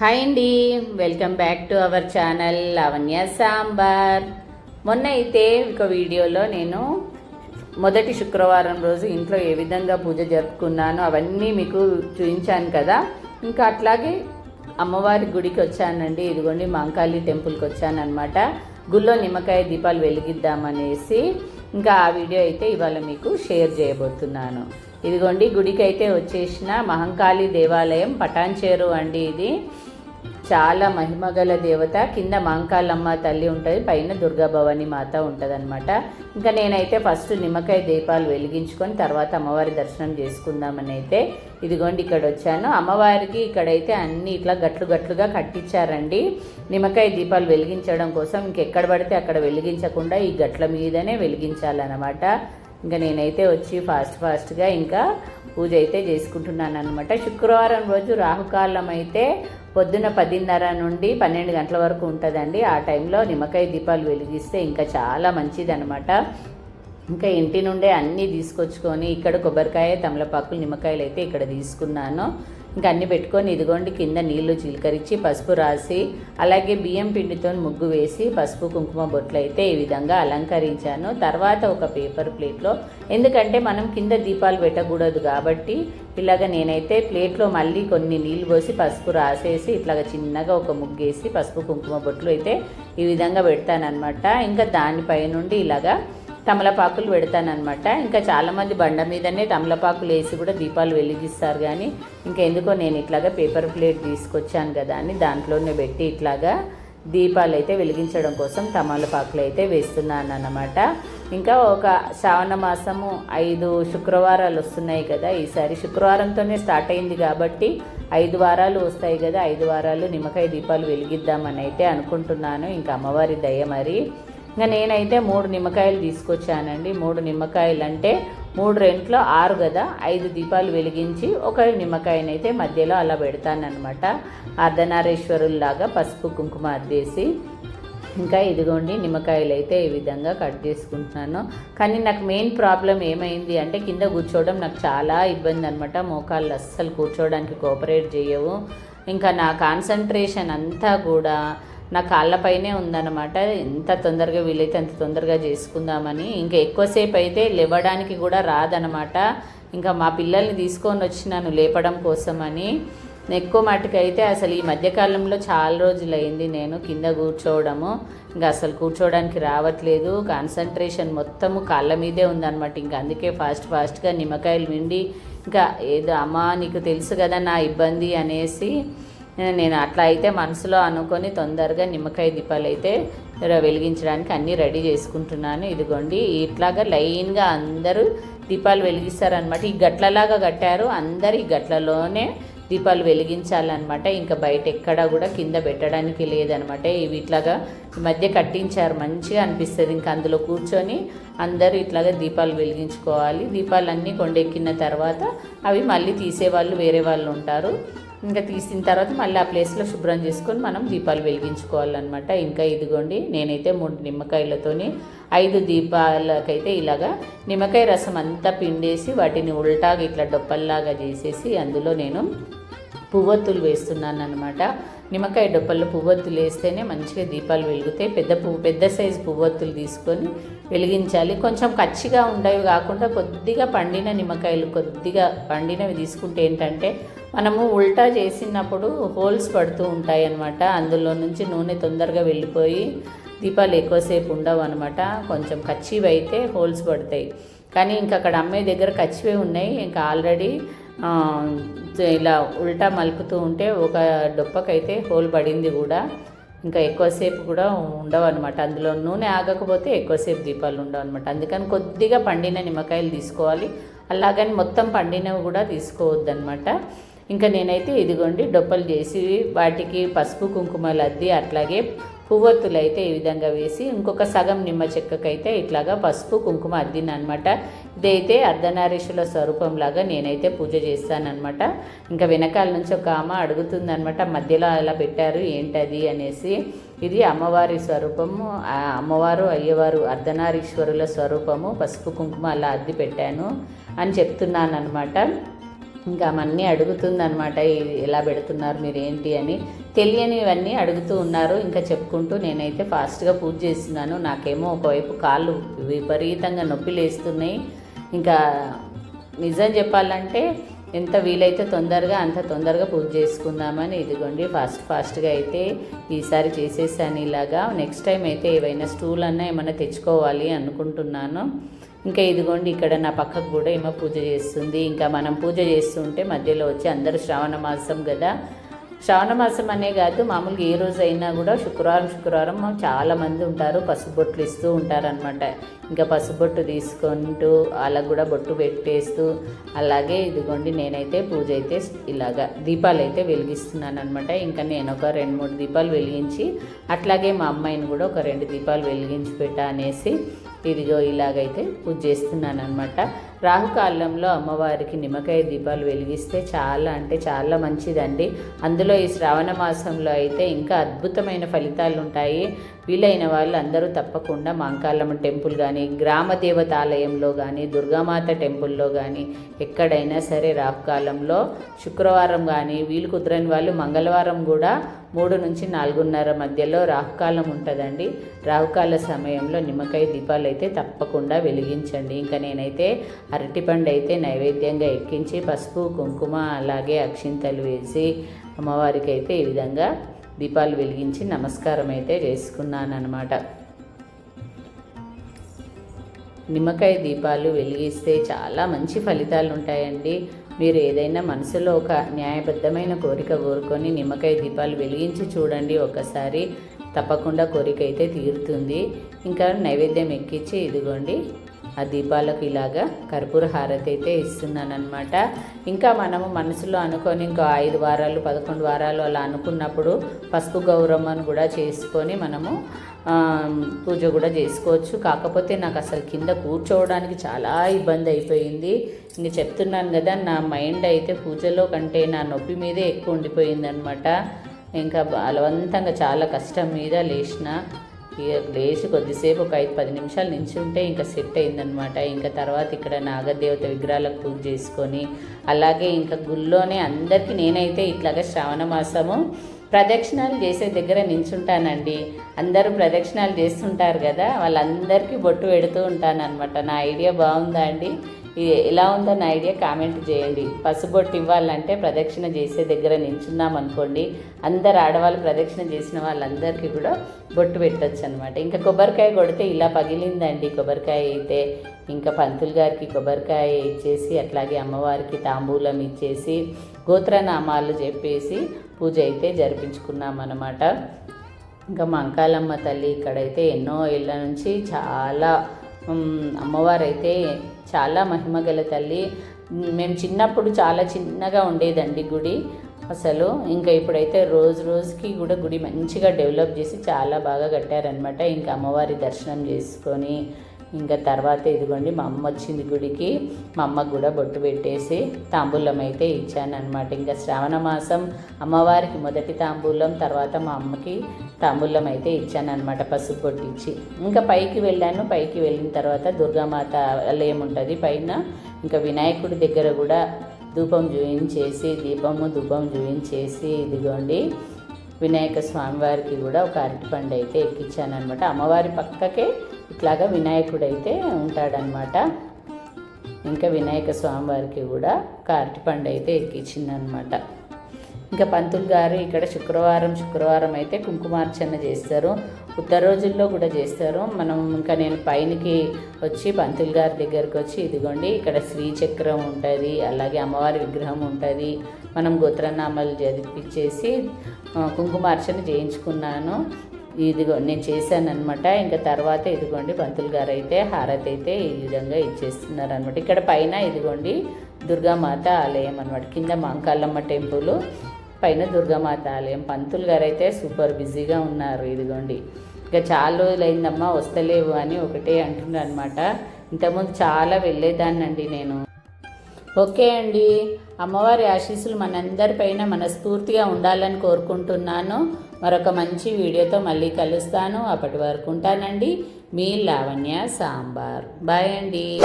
Hi అండి. Welcome back to our channel Lavanya Sambar. మొన్న అయితే ఒక వీడియోలో నేను మొదటి శుక్రవారం రోజు ఇంట్లో ఏ విధంగా పూజ జరుపుకున్నానో అవన్నీ మీకు చూపించాను కదా. ఇంకా అట్లాగే అమ్మవారి గుడికి వచ్చానండి. ఇదిగోండి మాంకాళి టెంపుల్కి వచ్చానమాట గుళ్ళో నిమ్మకాయ దీపాలు వెలిగిద్దామనేసి ఇంకా ఆ వీడియో అయితే ఇవాళ మీకు షేర్ చేయబోతున్నాను. ఇదిగోండి గుడికి అయితే వచ్చేసిన మహంకాళి దేవాలయం పటాన్చేరు అండి ఇది. చాలా మహిమగల దేవత. కింద మహంకాళమ్మ తల్లి ఉంటుంది పైన దుర్గా భవాని మాత ఉంటుంది ఇంకా నేనైతే ఫస్ట్ నిమ్మకాయ దీపాలు వెలిగించుకొని తర్వాత అమ్మవారి దర్శనం చేసుకుందామని అయితే ఇదిగోండి ఇక్కడ వచ్చాను. అమ్మవారికి ఇక్కడైతే అన్ని ఇట్లా గట్లు గట్లుగా కట్టించారండి. నిమ్మకాయ దీపాలు వెలిగించడం కోసం ఇంకెక్కడ పడితే అక్కడ వెలిగించకుండా ఈ గట్ల మీదనే వెలిగించాలన్నమాట. ఇంకా నేనైతే వచ్చి ఫాస్ట్ ఫాస్ట్గా ఇంకా పూజ అయితే చేసుకుంటున్నాను అనమాట శుక్రవారం రోజు రాహుకాలం అయితే పొద్దున పదిన్నర నుండి పన్నెండు గంటల వరకు ఉంటుందండి. ఆ టైంలో నిమ్మకాయ దీపాలు వెలిగిస్తే ఇంకా చాలా మంచిదనమాట ఇంకా ఇంటి నుండే అన్నీ తీసుకొచ్చుకొని ఇక్కడ కొబ్బరికాయ తమలపాకులు నిమ్మకాయలు అయితే ఇక్కడ తీసుకున్నాను. ఇంకా అన్నీ పెట్టుకొని ఇదిగోండి కింద నీళ్ళు చిలకరించి పసుపు రాసి అలాగే బియ్యం పిండితో ముగ్గు వేసి పసుపు కుంకుమ బొట్లు అయితే ఈ విధంగా అలంకరించాను. తర్వాత ఒక పేపర్ ప్లేట్లో ఎందుకంటే మనం కింద దీపాలు పెట్టకూడదు కాబట్టి ఇలాగ నేనైతే ప్లేట్లో మళ్ళీ కొన్ని నీళ్ళు పోసి పసుపు రాసేసి ఇట్లాగ చిన్నగా ఒక ముగ్గేసి పసుపు కుంకుమ బొట్లు అయితే ఈ విధంగా పెడతానమాట ఇంకా దానిపై నుండి ఇలాగా తమలపాకులు పెడతానమాట ఇంకా చాలామంది బండ మీదనే తమలపాకులు వేసి కూడా దీపాలు వెలిగిస్తారు కానీ ఇంకా ఎందుకో నేను ఇట్లాగా పేపర్ ప్లేట్ తీసుకొచ్చాను కదా అని దాంట్లోనే పెట్టి ఇట్లాగా దీపాలు అయితే వెలిగించడం కోసం తమలపాకులు అయితే వేస్తున్నాను అన్నమాట ఇంకా ఒక శ్రావణ మాసము ఐదు శుక్రవారాలు వస్తున్నాయి కదా. ఈసారి శుక్రవారంతోనే స్టార్ట్ అయింది కాబట్టి ఐదు వారాలు వస్తాయి కదా. ఐదు వారాలు నిమ్మకాయ దీపాలు వెలిగిద్దామని అయితే అనుకుంటున్నాను. ఇంకా అమ్మవారి దయ మరి. ఇంకా నేనైతే మూడు నిమ్మకాయలు తీసుకొచ్చానండి. మూడు నిమ్మకాయలు అంటే మూడు రెంట్లో ఆరు కదా ఐదు దీపాలు వెలిగించి ఒక నిమ్మకాయనైతే మధ్యలో అలా పెడతానమాట అర్ధనారేశ్వరుల్లాగా పసుపు కుంకుమ అద్దేసి ఇంకా ఇదిగోండి నిమ్మకాయలు అయితే ఈ విధంగా కట్ చేసుకుంటున్నాను. కానీ నాకు మెయిన్ ప్రాబ్లం ఏమైంది అంటే కింద కూర్చోవడం నాకు చాలా ఇబ్బంది అనమాట మోకాళ్ళు అస్సలు కూర్చోవడానికి కోఆపరేట్ చేయవు. ఇంకా నా కాన్సన్ట్రేషన్ అంతా కూడా నా కాళ్ళపైనే ఉందన్నమాట. ఎంత తొందరగా వీలైతే అంత తొందరగా చేసుకుందామని. ఇంకా ఎక్కువసేపు అయితే లేవడానికి కూడా రాదనమాట ఇంకా మా పిల్లల్ని తీసుకొని వచ్చినాను లేపడం కోసమని. ఎక్కువ మటుకు అసలు ఈ మధ్యకాలంలో చాలా రోజులైంది నేను కింద కూర్చోవడము. ఇంకా అసలు కూర్చోవడానికి రావట్లేదు. కాన్సన్ట్రేషన్ మొత్తము కాళ్ళ మీదే ఉందన్నమాట. ఇంకా అందుకే ఫాస్ట్ ఫాస్ట్గా నిమ్మకాయలు విండి ఇంకా ఏదో అమ్మ నీకు తెలుసు కదా నా ఇబ్బంది అనేసి నేను అట్లా అయితే మనసులో అనుకొని తొందరగా నిమ్మకాయ దీపాలు అయితే వెలిగించడానికి అన్నీ రెడీ చేసుకుంటున్నాను. ఇదిగోండి ఇట్లాగా లైన్గా అందరూ దీపాలు వెలిగిస్తారనమాట ఈ గట్లలాగా కట్టారు అందరు ఈ గట్లలోనే దీపాలు వెలిగించాలన్నమాట. ఇంకా బయట ఎక్కడా కూడా కింద పెట్టడానికి లేదనమాట ఇవి ఇట్లాగా ఈ మధ్య కట్టించారు మంచిగా అనిపిస్తుంది. ఇంకా అందులో కూర్చొని అందరూ ఇట్లాగా దీపాలు వెలిగించుకోవాలి. దీపాలన్నీ కొండెక్కిన తర్వాత అవి మళ్ళీ తీసేవాళ్ళు వేరే వాళ్ళు ఉంటారు. ఇంకా తీసిన తర్వాత మళ్ళీ ఆ ప్లేస్లో శుభ్రం చేసుకొని మనం దీపాలు వెలిగించుకోవాలన్నమాట. ఇంకా ఇదిగోండి నేనైతే మూడు నిమ్మకాయలతోని ఐదు దీపాలకైతే ఇలాగా నిమ్మకాయ రసం అంతా పిండేసి వాటిని ఉల్టాగా ఇట్లా డొప్పల్లాగా చేసేసి అందులో నేను పువ్వొత్తులు వేస్తున్నాను అనమాట నిమ్మకాయ డొప్పల్లో పువ్వొత్తులు వేస్తేనే మంచిగా దీపాలు వెలుగుతాయి. పెద్ద పువ్వు పెద్ద సైజు పువ్వొత్తులు తీసుకొని వెలిగించాలి. కొంచెం కచ్చిగా ఉండేవి కాకుండా కొద్దిగా పండిన నిమ్మకాయలు కొద్దిగా పండినవి తీసుకుంటే ఏంటంటే మనము ఉల్టా చేసినప్పుడు హోల్స్ పడుతూ ఉంటాయి అన్నమాట అందులో నుంచి నూనె తొందరగా వెళ్ళిపోయి దీపాలు ఎక్కువసేపు ఉండవు అనమాట కొంచెం కచ్చివి అయితే హోల్స్ పడతాయి. కానీ ఇంకా అక్కడ అమ్మాయి దగ్గర కచ్చివే ఉన్నాయి. ఇంకా ఆల్రెడీ ఇలా ఉల్టా మలుపుతూ ఉంటే ఒక డొప్పకైతే హోల్ పడింది కూడా. ఇంకా ఎక్కువసేపు కూడా ఉండవు అనమాట అందులో నూనె ఆగకపోతే ఎక్కువసేపు దీపాలు ఉండవు అనమాట అందుకని కొద్దిగా పండిన నిమ్మకాయలు తీసుకోవాలి. అలాగని మొత్తం పండినవి కూడా తీసుకోవద్దు అనమాట ఇంకా నేనైతే ఇదిగోండి డొప్పలు చేసి వాటికి పసుపు కుంకుమలు అద్ది అట్లాగే పువ్వొత్తులు అయితే ఈ విధంగా వేసి ఇంకొక సగం నిమ్మ చెక్కకైతే ఇట్లాగా పసుపు కుంకుమ అద్దిన అనమాట ఇదైతే అర్ధనారీషుల స్వరూపంలాగా నేనైతే పూజ చేస్తానమాట ఇంకా వెనకాల నుంచి ఒక ఆమె అడుగుతుందనమాట మధ్యలో అలా పెట్టారు ఏంటది? అనేసి. ఇది అమ్మవారి స్వరూపము అమ్మవారు అయ్యవారు అర్ధనారీశ్వరుల స్వరూపము పసుపు కుంకుమ అలా అద్ది పెట్టాను అని చెప్తున్నాను అనమాట ఇంకా అవన్నీ అడుగుతుంది అనమాట ఎలా పెడుతున్నారు మీరు ఏంటి అని. తెలియనివన్నీ అడుగుతూ ఉన్నారు ఇంకా చెప్పుకుంటూ నేనైతే ఫాస్ట్గా పూజ చేస్తున్నాను. నాకేమో ఒకవైపు కాళ్ళు విపరీతంగా నొప్పి లేస్తున్నాయి ఇంకా నిజం చెప్పాలంటే ఎంత వీలైతే తొందరగా అంత తొందరగా పూజ చేసుకుందామని ఇదిగోండి ఫాస్ట్ ఫాస్ట్గా అయితే ఈసారి చేసేసాను ఇలాగా. నెక్స్ట్ టైం అయితే ఏవైనా స్టూల్ అన్నా ఏమైనా తెచ్చుకోవాలి అనుకుంటున్నాను. ఇంకా ఇదిగోండి ఇక్కడ నా పక్కకు కూడా ఏమో పూజ చేస్తుంది. ఇంకా మనం పూజ చేస్తుంటే మధ్యలో వచ్చి అందరూ శ్రావణ మాసం కదా. శ్రావణ మాసం అనే కాదు మామూలుగా ఏ రోజు అయినా కూడా శుక్రవారం శుక్రవారం చాలామంది ఉంటారు పసుబొట్లు ఇస్తూ ఉంటారనమాట ఇంకా పసుబొట్టు తీసుకుంటూ వాళ్ళకు కూడా బొట్టు పెట్టేస్తూ అలాగే ఇదిగోండి నేనైతే పూజ అయితే ఇలాగా దీపాలు అయితే వెలిగిస్తున్నాను అనమాట ఇంకా నేను ఒక రెండు మూడు దీపాలు వెలిగించి అట్లాగే మా అమ్మాయిని కూడా ఒక రెండు దీపాలు వెలిగించి పెట్టా అనేసి ఇదిగో ఇలాగైతే పూజ చేస్తున్నాను అనమాట రాహుకాలంలో అమ్మవారికి నిమ్మకాయ దీపాలు వెలిగిస్తే చాలా అంటే చాలా మంచిదండి. అందులో ఈ శ్రావణ మాసంలో అయితే ఇంకా అద్భుతమైన ఫలితాలు ఉంటాయి. వీలైన వాళ్ళు అందరూ తప్పకుండా మాంకాలమ్మ టెంపుల్ కానీ గ్రామ దేవతాలయంలో కానీ దుర్గామాత టెంపుల్లో కానీ ఎక్కడైనా సరే రాహుకాలంలో శుక్రవారం కానీ వీలు కుదరని వాళ్ళు మంగళవారం కూడా మూడు నుంచి నాలుగున్నర మధ్యలో రాహుకాలం ఉంటుందండి. రాహుకాల సమయంలో నిమ్మకాయ దీపాలు అయితే తప్పకుండా వెలిగించండి. ఇంకా నేనైతే అరటిపండు అయితే నైవేద్యంగా ఎక్కించి పసుపు కుంకుమ అలాగే అక్షింతలు వేసి అమ్మవారికి అయితే ఈ విధంగా దీపాలు వెలిగించి నమస్కారం అయితే చేసుకున్నాను అనమాట నిమ్మకాయ దీపాలు వెలిగిస్తే చాలా మంచి ఫలితాలు ఉంటాయండి. మీరు ఏదైనా మనసులో ఒక న్యాయబద్ధమైన కోరిక కోరుకొని నిమ్మకాయ దీపాలు వెలిగించి చూడండి. ఒకసారి తప్పకుండా కోరిక అయితే తీరుతుంది. ఇంకా నైవేద్యం ఎక్కించి ఇదిగోండి. ఆ దీపాలకు ఇలాగా కర్పూర హారతి అయితే ఇస్తున్నానమాట ఇంకా మనము మనసులో అనుకొని ఇంకా ఐదు వారాలు పదకొండు వారాలు అలా అనుకున్నప్పుడు పసుపు గౌరమ్మను కూడా చేసుకొని మనము పూజ కూడా చేసుకోవచ్చు. కాకపోతే నాకు అసలు కింద కూర్చోవడానికి చాలా ఇబ్బంది అయిపోయింది. ఇంక చెప్తున్నాను కదా నా మైండ్ అయితే పూజలో కంటే నా నొప్పి మీదే ఎక్కువ ఉండిపోయిందనమాట ఇంకా బలవంతంగా చాలా కష్టం మీద లేచిన ఇక లేచి కొద్దిసేపు ఒక ఐదు పది నిమిషాలు నించుంటే ఇంకా సెట్ అయిందనమాట ఇంకా తర్వాత ఇక్కడ నాగదేవత విగ్రహాలకు పూజ చేసుకొని అలాగే ఇంకా గుళ్ళోనే అందరికీ నేనైతే ఇట్లాగా శ్రావణ మాసము ప్రదక్షిణాలు చేసే దగ్గర నించుంటానండి అందరూ ప్రదక్షిణాలు చేస్తుంటారు కదా వాళ్ళందరికీ బొట్టు పెడుతూ ఉంటాను అనమాట నా ఐడియా బాగుందా అండి? ఎలా ఉందో నా ఐడియా కామెంట్ చేయండి. పసుబొట్టు ఇవ్వాలంటే ప్రదక్షిణ చేసే దగ్గర నించున్నాం అనుకోండి. అందరు ఆడవాళ్ళు ప్రదక్షిణ చేసిన వాళ్ళందరికీ కూడా బొట్టు పెట్టచ్చు అనమాట ఇంకా కొబ్బరికాయ కొడితే ఇలా పగిలిందండి. కొబ్బరికాయ అయితే ఇంకా పంతులు గారికి కొబ్బరికాయ ఇచ్చేసి అట్లాగే అమ్మవారికి తాంబూలం ఇచ్చేసి గోత్రనామాలు చెప్పేసి పూజ అయితే జరిపించుకున్నాం అనమాట ఇంకా మంకాలమ్మ తల్లి ఇక్కడైతే ఎన్నో ఏళ్ళ నుంచి చాలా అమ్మవారైతే చాలా మహిమగల తల్లి. మేము చిన్నప్పుడు చాలా చిన్నగా ఉండేదండి గుడి. అసలు ఇంకా ఇప్పుడైతే రోజు రోజుకి కూడా గుడి మంచిగా డెవలప్ చేసి చాలా బాగా కట్టారనమాట ఇంకా అమ్మవారి దర్శనం చేసుకొని ఇంకా తర్వాత ఇదిగోండి మా అమ్మ వచ్చింది గుడికి. మా అమ్మకు కూడా బొట్టు పెట్టేసి తాంబూలం అయితే ఇచ్చానమాట ఇంకా శ్రావణ మాసం అమ్మవారికి మొదటి తాంబూలం తర్వాత మా అమ్మకి తాంబూలం అయితే ఇచ్చానమాట పసుపు బొట్టు ఇంకా పైకి వెళ్ళాను పైకి వెళ్ళిన తర్వాత దుర్గామాత ఆలయం ఉంటుంది పైన. ఇంకా వినాయకుడి దగ్గర కూడా ధూపం చూయించేసి దీపము ధూపం చూయించేసి ఇదిగోండి వినాయక స్వామివారికి కూడా ఒక అరటిపండు అయితే ఎక్కించానమాట అమ్మవారి పక్కకే ఇట్లాగా వినాయకుడైతే ఉంటాడనమాట ఇంకా వినాయక స్వామివారికి కూడా ఒక అరటిపండు అయితే ఎక్కించిందనమాట ఇంకా పంతులు గారు ఇక్కడ శుక్రవారం శుక్రవారం అయితే కుంకుమార్చన చేస్తారు. ఉత్తర రోజుల్లో కూడా చేస్తారు. మనం ఇంకా నేను పైనకి వచ్చి పంతులు గారి దగ్గరకు వచ్చి ఇదిగోండి ఇక్కడ శ్రీచక్రం ఉంటుంది అలాగే అమ్మవారి విగ్రహం ఉంటుంది. మనం గోత్రనామాలు జరిపించేసి కుంకుమార్చన చేయించుకున్నాను. ఇదిగో నేను చేశానమాట ఇంకా తర్వాత ఇదిగోండి పంతులు గారు అయితే హారతి అయితే ఈ విధంగా ఇచ్చేస్తున్నారనమాట ఇక్కడ పైన ఇదిగోండి దుర్గామాత ఆలయం అనమాట కింద మాంకాలమ్మ టెంపుల్ పైన దుర్గామాత ఆలయం. పంతులు గారు అయితే సూపర్ బిజీగా ఉన్నారు ఇదిగోండి. ఇంకా చాలా రోజులైందమ్మా వస్తలేవు అని ఒకటే అంటున్నారనమాట ఇంతకుముందు చాలా వెళ్ళేదాన్నండి నేను. ఓకే అండి. అమ్మవారి ఆశీస్సులు మనందరిపైన మనస్ఫూర్తిగా ఉండాలని కోరుకుంటున్నాను. మరొక మంచి వీడియోతో మళ్ళీ కలుస్తాను. అప్పటి వరకు ఉంటానండి. మీ లావణ్య సాంబార్. బాయ్ అండి.